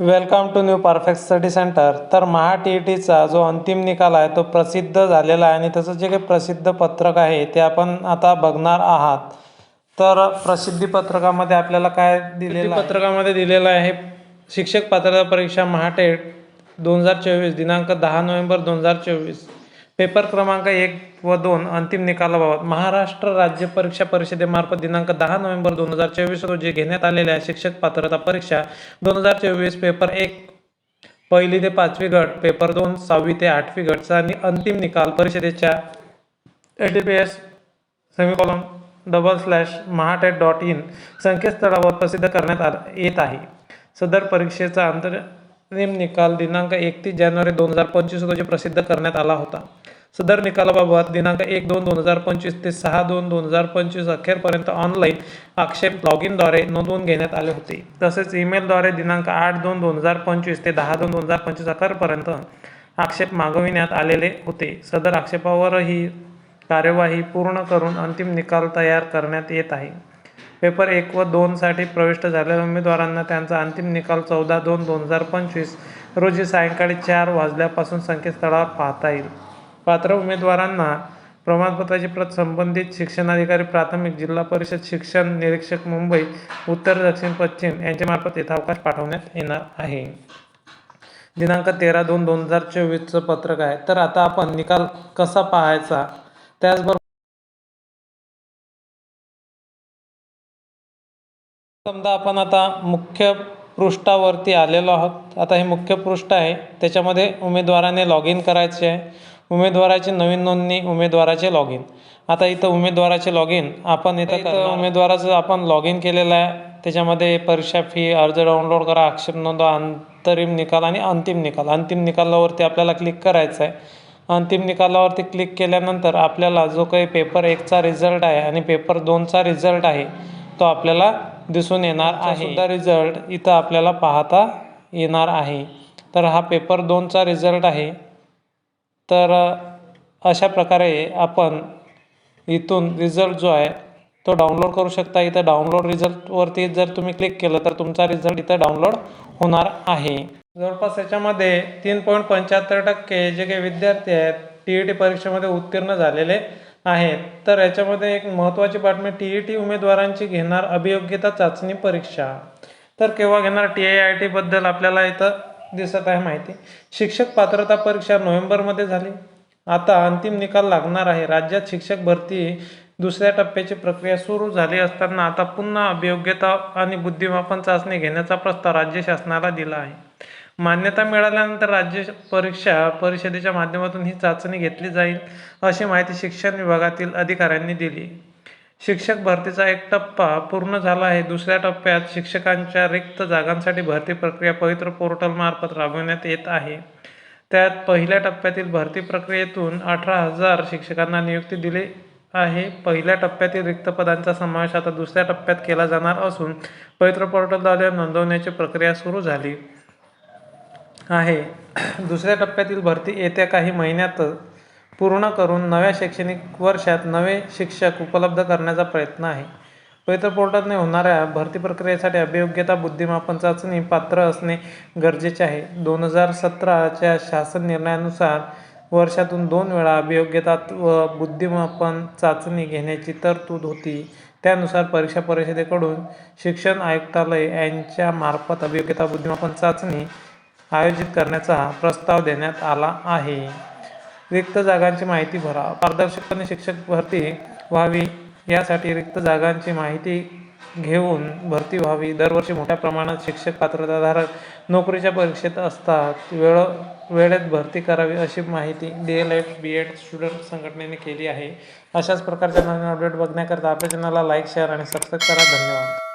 Welcome to new perfect study center. तर Maha T E टीचा जो अंतिम निकाल आहे तो प्रसिद्ध झालेला आहे आणि त्याचं जे काही प्रसिद्ध पत्रक आहे ते आपण आता बघणार आहात. तर प्रसिद्धी पत्रकामध्ये आपल्याला काय दिलेलं पत्रकामध्ये दिलेलं आहे शिक्षक पात्रता परीक्षा महाटेट दोन हजार चोवीस दिनांक दहा नोव्हेंबर दोन हजार चोवीस. पेपर क्रमांक एक व दोन अंतिम निकालाबाबत महाराष्ट्र राज्य परीक्षा परिषदेमार्फत दिनांक दहा नोव्हेंबर दोन हजार चोवीस रोजी घेण्यात आलेल्या शिक्षक पात्रता परीक्षा दोन हजार चोवीस पेपर एक पहिली ते पाचवी गट पेपर दोन सहावी ते आठवी गटचा आणि अंतिम निकाल परिषदेच्या A T P S semicolon double slash Mahatet dot in संकेतस्थळावर प्रसिद्ध करण्यात आला येत आहे. सदर परीक्षेचा अंतरिम निकाल दिनांक एकतीस जानेवारी दोन हजार पंचवीस रोजी प्रसिद्ध करण्यात आला होता. सदर निकालाबाबत दिनांक एक दोन दोन हजार पंचवीस ते सहा दोन दोन हजार पंचवीस अखेरपर्यंत ऑनलाईन आक्षेप लॉग इनद्वारे नोंदवून घेण्यात आले होते. तसेच ईमेलद्वारे दिनांक आठ दोन दोन हजार पंचवीस ते दहा दोन दोन हजार पंचवीस अखेरपर्यंत आक्षेप मागविण्यात आलेले होते. सदर आक्षेपावरही कार्यवाही पूर्ण करून अंतिम निकाल तयार करण्यात येत आहे. पेपर एक व दोनसाठी प्रविष्ट झालेल्या उमेदवारांना त्यांचा अंतिम निकाल चौदा दोन दोन हजार पंचवीस रोजी सायंकाळी चार वाजल्यापासून संकेतस्थळावर पाहता येईल. पात्र उमेदवारांना प्रमाणपत्राची प्रत संबंधित शिक्षणाधिकारी प्राथमिक जिल्हा परिषद शिक्षण निरीक्षक मुंबई उत्तर दक्षिण पश्चिम यांच्यामार्फत यथावकाश पाठवण्यात येणार आहे. दिनांक तेरा दोन दोन हजार चोवीसचं पत्रक आहे. तर आता आपण निकाल कसा पाहायचा? त्याचबरोबर समजा आपण आता मुख्य पृष्ठावरती आलेलो आहोत. आता हे मुख्य पृष्ठ आहे. त्याच्यामध्ये उमेदवाराने लॉग इन करायचे आहे. उमेदवाराची नवीन नोंदणी उमेदवाराचे लॉग इन आता इथं उमेदवाराचे लॉग इन आपण इथं इथं उमेदवाराचं आपण लॉग इन केलेलं आहे त्याच्यामध्ये परीक्षा फी अर्ज डाउनलोड करा आक्षेप नोंदवा अंतरिम निकाल आणि अंतिम निकाल. अंतिम निकालावरती आपल्याला क्लिक करायचं आहे. अंतिम निकालावरती क्लिक केल्यानंतर आपल्याला जो काही पेपर एकचा रिझल्ट आहे आणि पेपर दोनचा रिझल्ट आहे तो आपल्याला दिसून येणार आहे. सुद्धा रिझल्ट इथं आपल्याला पाहता येणार आहे. तर हा पेपर दोनचा रिझल्ट आहे. तर अशा प्रकारे आपण इथून रिझल्ट जो आहे तो डाउनलोड करू शकता. इथं डाउनलोड रिझल्टवरती जर तुम्ही क्लिक केलं तर तुमचा रिझल्ट इथं डाउनलोड होणार आहे. जवळपास याच्यामध्ये तीन पॉईंट पंच्याहत्तर टक्के जे काही विद्यार्थी आहेत टी ई टी परीक्षेमध्ये उत्तीर्ण झालेले आहेत. तर याच्यामध्ये एक महत्त्वाची बातमी टी ई टी उमेदवारांची घेणार अभियोग्यता चाचणी परीक्षा. तर केव्हा घेणार? टी आय आय टीबद्दल आपल्याला इथं दिसत आहे माहिती. शिक्षक पात्रता परीक्षा नोव्हेंबरमध्ये झाली. आता अंतिम निकाल लागणार आहे. राज्यात शिक्षक भरती दुसऱ्या टप्प्याची प्रक्रिया सुरू झाली असताना आता पुन्हा अभियोग्यता आणि बुद्धिमापन चाचणी घेण्याचा प्रस्ताव राज्य शासनाला दिला आहे. मान्यता मिळाल्यानंतर राज्य परीक्षा परिषदेच्या माध्यमातून ही चाचणी घेतली जाईल अशी माहिती शिक्षण विभागातील अधिकाऱ्यांनी दिली. शिक्षक भरतीचा एक टप्पा पूर्ण झाला आहे. दुसऱ्या टप्प्यात शिक्षकांच्या रिक्त जागांसाठी भरती प्रक्रिया पवित्र पोर्टलमार्फत राबविण्यात येत आहे. त्यात पहिल्या टप्प्यातील भरती प्रक्रियेतून अठरा हजार शिक्षकांना नियुक्ती दिली आहे. पहिल्या टप्प्यातील रिक्त पदांचा समावेश आता दुसऱ्या टप्प्यात केला जाणार असून पवित्र पोर्टलद्वारे नोंदवण्याची प्रक्रिया सुरू झाली आहे. दुसऱ्या टप्प्यातील भरती येत्या काही महिन्यात पूर्ण करून नव्या शैक्षणिक वर्षात नवे शिक्षक उपलब्ध करण्याचा प्रयत्न आहे. पवित्र पोर्टलने होणाऱ्या भरती प्रक्रियेसाठी अभियोग्यता बुद्धिमापन चाचणी पात्र असणे गरजेचे आहे. दोन हजार सतराच्या शासन निर्णयानुसार वर्षातून दोन वेळा अभियोग्यता व बुद्धिमापन चाचणी घेण्याची तरतूद होती. त्यानुसार परीक्षा परिषदेकडून शिक्षण आयुक्तालय यांच्या मार्फत अभियोग्यता बुद्धिमापन चाचणी आयोजित करण्याचा प्रस्ताव देण्यात आला आहे. रिक्त जागांची माहिती भरा. पारदर्शकपणे शिक्षक भरती व्हावी यासाठी रिक्त जागांची माहिती घेऊन भरती व्हावी. दरवर्षी मोठ्या प्रमाणात शिक्षक पात्रताधारक नोकरीच्या परीक्षेत असतात. वेळ वेळेत भरती करावी अशी माहिती D L Ed B Ed student संघटनेने केली आहे. अशाच प्रकारच्या नवीन अपडेट बघण्याकरता आपल्या चॅनलला लाईक शेअर आणि सबस्क्राईब करा. धन्यवाद.